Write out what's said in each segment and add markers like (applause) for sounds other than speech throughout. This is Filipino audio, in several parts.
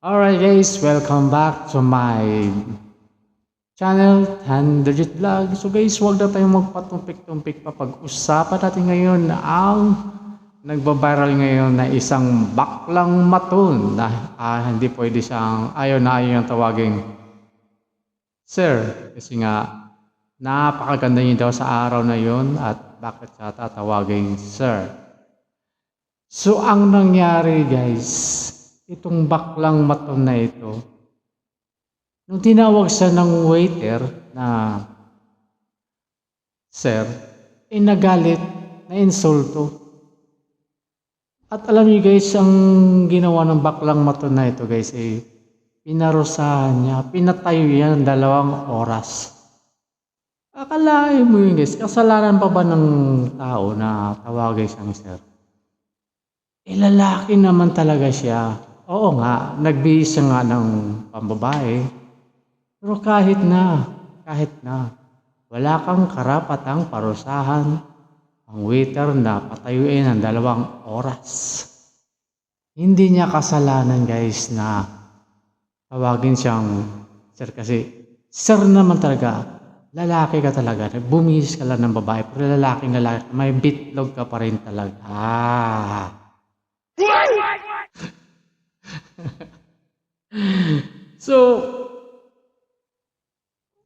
Alright guys, welcome back to my channel, Digit Vlog. So guys, huwag na tayong magpatumpik-tumpik pa. Pag-usapan natin ngayon ang nagbabiral ngayon na isang baklang maton na ah, hindi pwede siyang ayaw na ayaw yung tawaging Sir, kasi nga napakaganda niya daw sa araw na yon at bakit siya tatawaging Sir. So ang nangyari guys, itong baklang maton na ito, nung tinawag siya ng waiter na Sir, eh nagalit, na insulto. At alam niyo guys, ang ginawa ng baklang maton na ito guys, eh, pinarusahan niya, pinatayo yan ng dalawang oras. Akalain mo yun guys, kasalanan pa ba ng tao na tawagin siyang sir? Eh, lalaki naman talaga siya. Oo nga, nagbihis nga ng pambabae. Pero kahit na, kahit na, wala kang karapatang parusahan ang waiter na patayuin ng dalawang oras. Hindi niya kasalanan guys na tawagin siyang sir kasi sir naman talaga, lalaki ka talaga. Bumihis ka lang ng babae, pero lalaking lalaki, may bitlog ka pa rin talaga. Ah. (laughs) so,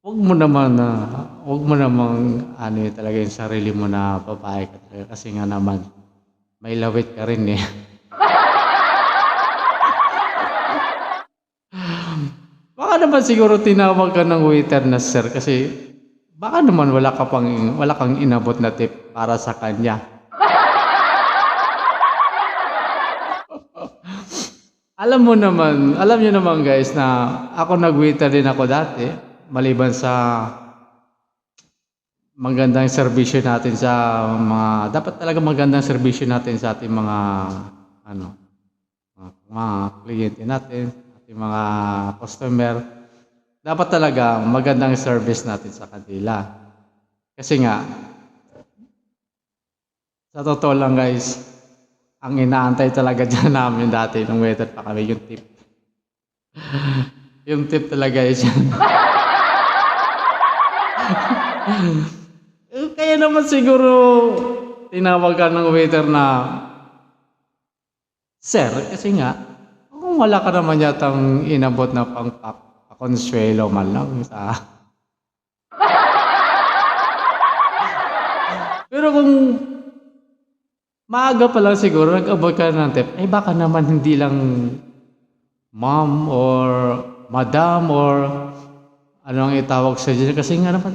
wag mo naman na, wag mo namang ano talaga yung sarili mo na babae ka talaga. Kasi nga naman, may lawit ka rin eh. (laughs) Baka naman siguro tinawag ka ng waiter na sir kasi baka naman wala ka pang wala kang inabot na tip para sa kanya. Alam mo naman, alam niyo naman guys na ako nag-waiter din ako dati maliban sa magandang serbisyo natin sa mga dapat talaga magandang serbisyo natin sa ating mga ano mga, mga kliyente natin, ating mga customer. Dapat talaga magandang service natin sa kanila. Kasi nga sa totoo lang guys, ang inaantay talaga (laughs) dyan namin dati nung waiter pa kami yung tip. yung tip talaga is yan. (laughs) Eh, Kaya naman siguro tinawag ka ng waiter na Sir, kasi nga, kung wala ka naman yatang inabot na pang pakonsuelo man lang sa... (laughs) Pero kung maaga pa lang siguro, nag-abot ka ng tip, eh baka naman hindi lang ma'am or madam or ano ang itawag sa dyan. Kasi nga naman,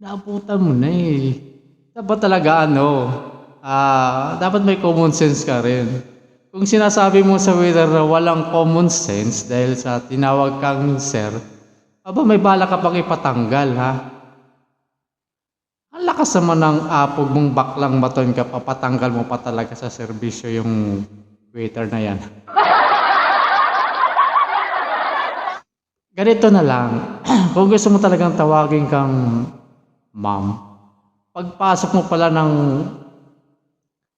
naabutan mo na eh. Dapat talaga ano, ah, dapat may common sense ka rin. Kung sinasabi mo sa waiter na walang common sense dahil sa tinawag kang sir, aba may bala ka pang ipatanggal ha. Ang lakas naman ng apog mong baklang maton ka, papatanggal mo pa talaga sa serbisyo yung waiter na yan. (laughs) Ganito na lang, (clears throat) kung gusto mo talagang tawagin kang ma'am, pagpasok mo pala ng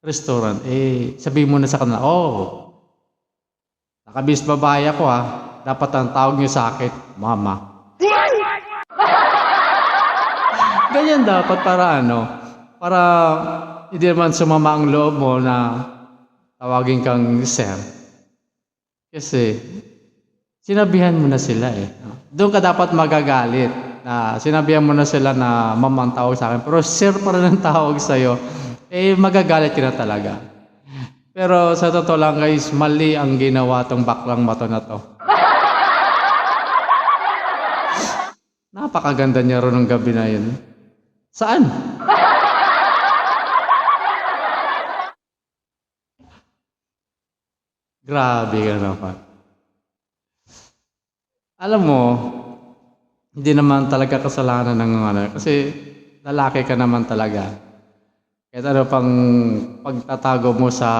restaurant, eh, sabihin mo na sa kanila, oh, nakabis babae ako ha, dapat ang tawag niyo sa akin, mama. Ganyan dapat para ano, para hindi naman sumama ang loob mo na tawagin kang sir. Kasi, sinabihan mo na sila eh. Doon ka dapat magagalit na sinabihan mo na sila na ma'am ang tawag sa akin. Pero sir pa rin ang tawag sa'yo. Eh, magagalit ka na talaga. Pero sa totoo lang guys, mali ang ginawa tong baklang mato na to. Napakaganda niya ron ng gabi na yun. Saan? Grabe ka naman. Alam mo, hindi naman talaga kasalanan ng ano, kasi lalaki ka naman talaga. Kahit ano pang pagtatago mo sa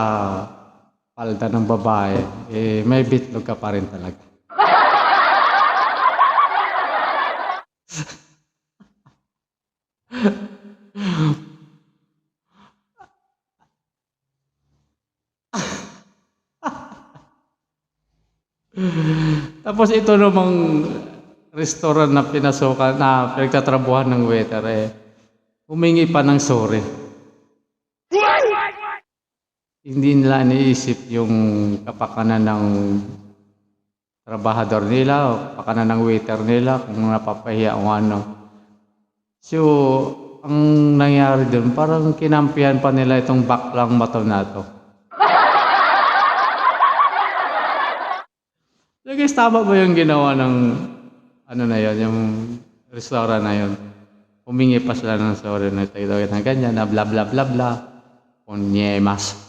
palda ng babae, eh, may bitlog ka pa rin talaga. (laughs) Tapos ito namang restaurant na pinasukan, na pinagtatrabuhan ng waiter eh, humingi pa ng sorry. Hindi nila iniisip yung kapakanan ng trabahador nila o kapakanan ng waiter nila kung napapahiya o ano. So, ang nangyari dun, parang kinampihan pa nila itong baklang mato na to. (laughs) So guys, tama ba yung ginawa ng ano na yon yung restaurant na yon? Humingi pa sila ng sorry na ito, na ganyan, na bla bla bla bla. Onyemas.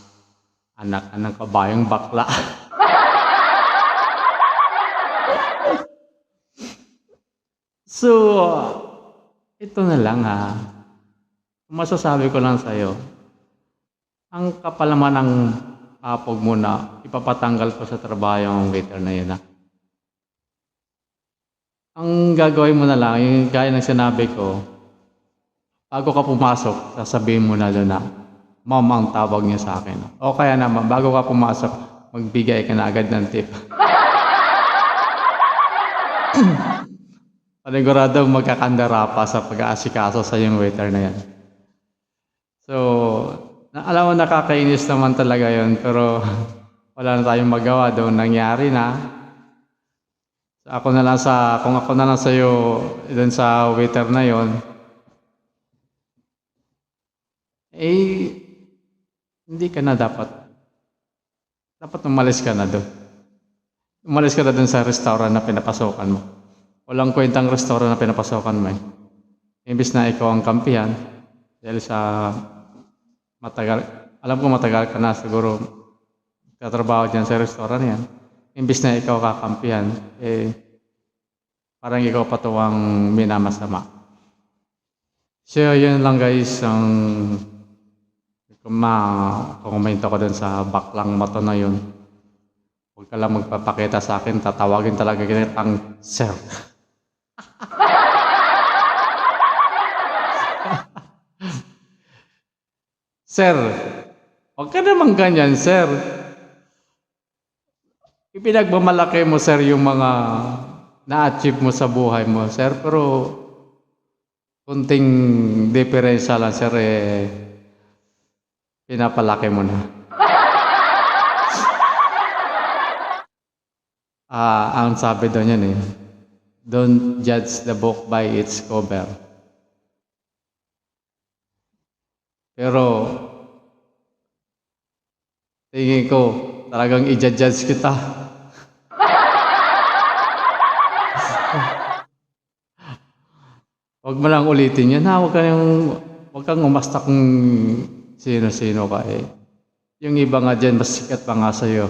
Anak ng kabayong bakla. (laughs) so, ito na lang ha. Masasabi ko lang sa'yo, ang kapalaman ng apog mo na ipapatanggal ko sa trabaho yung waiter na yun ha. Ang gagawin mo na lang, yung gaya ng sinabi ko, bago ka pumasok, sasabihin mo na doon na, ma'am ang tawag niya sa akin. O kaya naman, bago ka pumasok, magbigay ka na agad ng tip. (coughs) Paniguradong magkakandara pa sa pag-aasikaso sa yung waiter na yan. So, na, alam mo nakakainis naman talaga yon pero (laughs) wala na tayong magawa doon nangyari na. So, ako na lang sa, kung ako na lang sa'yo doon sa waiter na yon eh, hindi ka na dapat. Dapat umalis ka na doon. Umalis ka na doon sa restaurant na pinapasokan mo. Walang kwentang restaurant na pinapasokan mo eh. Imbis na ikaw ang kampihan, dahil sa matagal, alam ko matagal ka na siguro katrabaho dyan sa restaurant yan. Imbis na ikaw kakampihan, eh, parang ikaw patuwang minamasama. So, yun lang guys, ang kung ma-komento ko dun sa baklang mato na yun. Huwag ka lang magpapakita sa akin, tatawagin talaga kitang sir. (laughs) sir, huwag ka naman ganyan, sir. Ipinagmamalaki mo, sir, yung mga na-achieve mo sa buhay mo, sir. Pero, kunting diferensya lang, sir, eh, pinapalaki mo na. (laughs) Ah, ang sabi doon yan eh, don't judge the book by its cover. Pero, tingin ko, talagang i-judge kita. (laughs) Huwag mo lang ulitin yan ha, huwag kang, huwag kang umasta kung sino-sino ka eh. Yung iba nga dyan, mas sikat pa nga sa'yo.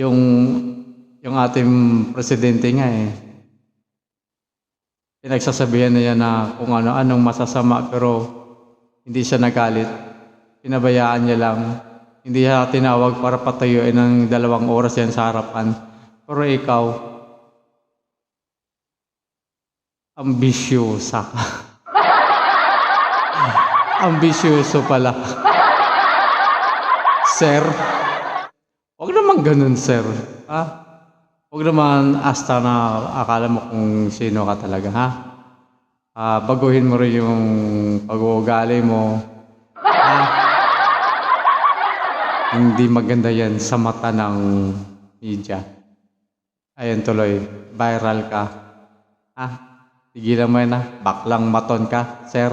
yung, yung ating presidente nga eh. Pinagsasabihan na yan na kung ano-anong masasama pero hindi siya nagalit. Pinabayaan niya lang. Hindi siya tinawag para patayuin ng dalawang oras yan sa harapan. Pero ikaw, ambisyosa ka. (laughs) Ambisyoso pala. (laughs) sir, huwag naman ganun, sir. Ha? Huwag naman asta na akala mo kung sino ka talaga, ha? Ah, baguhin mo rin yung pag-uugali mo. Ha? Hindi maganda yan sa mata ng media. Ayun tuloy, viral ka. Ha? Tigilan mo yan ha. Baklang maton ka, sir.